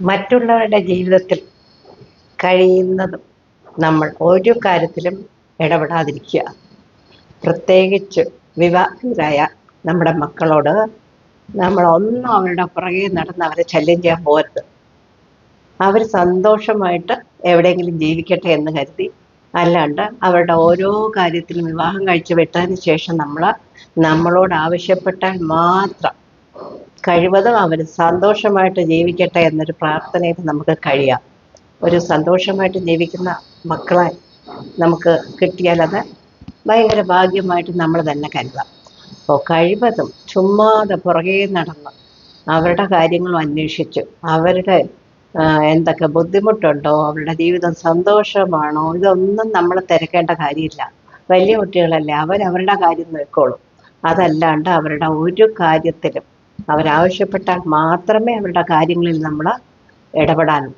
മറ്റുള്ളവരുടെ ജീവിതത്തിൽ കഴിയുന്നതും നമ്മൾ ഒരു കാര്യത്തിലും ഇടപെടാതിരിക്കുക. പ്രത്യേകിച്ച് വിവാഹിതരായ നമ്മുടെ മക്കളോട് നമ്മൾ ഒന്നും അവരുടെ പുറകെ നടന്ന് അവരെ ശല്യം ചെയ്യാൻ പോകരുത്. അവർ സന്തോഷമായിട്ട് എവിടെയെങ്കിലും ജീവിക്കട്ടെ എന്ന് കരുതി. അല്ലാണ്ട് അവരുടെ ഓരോ കാര്യത്തിലും വിവാഹം കഴിച്ചു വിട്ടതിന് ശേഷം നമ്മൾ നമ്മളോട് ആവശ്യപ്പെട്ടാൽ മാത്രം കഴിവതും അവർ സന്തോഷമായിട്ട് ജീവിക്കട്ടെ എന്നൊരു പ്രാർത്ഥനയിൽ നമുക്ക് കഴിയാം. ഒരു സന്തോഷമായിട്ട് ജീവിക്കുന്ന മക്കളെ നമുക്ക് കിട്ടിയാൽ അത് ഭയങ്കര ഭാഗ്യമായിട്ട് നമ്മൾ തന്നെ കരുതാം. അപ്പോൾ കഴിവതും ചുമ്മാതെ പുറകെ നടന്ന് അവരുടെ കാര്യങ്ങൾ അന്വേഷിച്ച് അവരുടെ എന്തൊക്കെ ബുദ്ധിമുട്ടുണ്ടോ അവരുടെ ജീവിതം സന്തോഷമാണോ ഇതൊന്നും നമ്മൾ തിരക്കേണ്ട കാര്യമില്ല. വലിയ കുട്ടികളല്ലേ അവരവരുടെ കാര്യം നോക്കോളും. അതല്ലാണ്ട് അവരുടെ ഒരു കാര്യത്തിലും അവരാവശ്യപ്പെട്ടാൽ മാത്രമേ അവരുടെ കാര്യങ്ങളിൽ നമ്മൾ ഇടപെടാനും.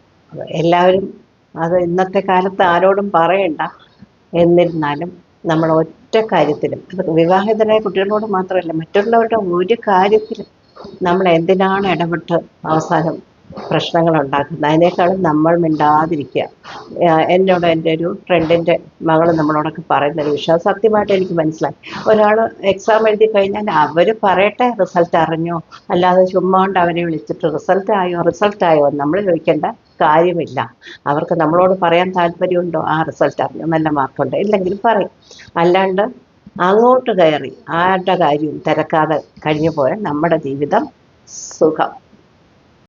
എല്ലാവരും അത് ഇന്നത്തെ കാലത്ത് ആരോടും പറയണ്ട. എന്നിരുന്നാലും നമ്മൾ ഒറ്റ കാര്യത്തിലും വിവാഹിതരായ കുട്ടികളോട് മാത്രമല്ല മറ്റുള്ളവരുടെ ഒരു കാര്യത്തിലും നമ്മൾ എന്തിനാണ് ഇടപെട്ട് അവസാനം പ്രശ്നങ്ങൾ ഉണ്ടാക്കുന്നത് അതിനേക്കാളും നമ്മൾ മിണ്ടാതിരിക്കുക. എന്നോട് എന്റെ ഒരു ഫ്രണ്ടിന്റെ മകൾ നമ്മളോടൊക്കെ പറയുന്ന ഒരു വിഷയം. സത്യമായിട്ട് എനിക്ക് മനസ്സിലായി. ഒരാൾ എക്സാം എഴുതി കഴിഞ്ഞാൽ അവർ പറയട്ടെ റിസൾട്ട് അറിഞ്ഞോ? അല്ലാതെ ചുമ്മാ കൊണ്ട് അവരെ വിളിച്ചിട്ട് റിസൾട്ട് ആയോ റിസൾട്ട് ആയോ നമ്മൾ ചോദിക്കേണ്ട കാര്യമില്ല. അവർക്ക് നമ്മളോട് പറയാൻ താല്പര്യമുണ്ടോ? ആ റിസൾട്ട് അറിഞ്ഞു. നല്ല മാർക്കുണ്ട്. ഇല്ലെങ്കിൽ പറയും. അല്ലാണ്ട് അങ്ങോട്ട് കയറി ആരുടെ കാര്യവും തിരക്കാതെ കഴിഞ്ഞു പോയാൽ നമ്മുടെ ജീവിതം സുഖം.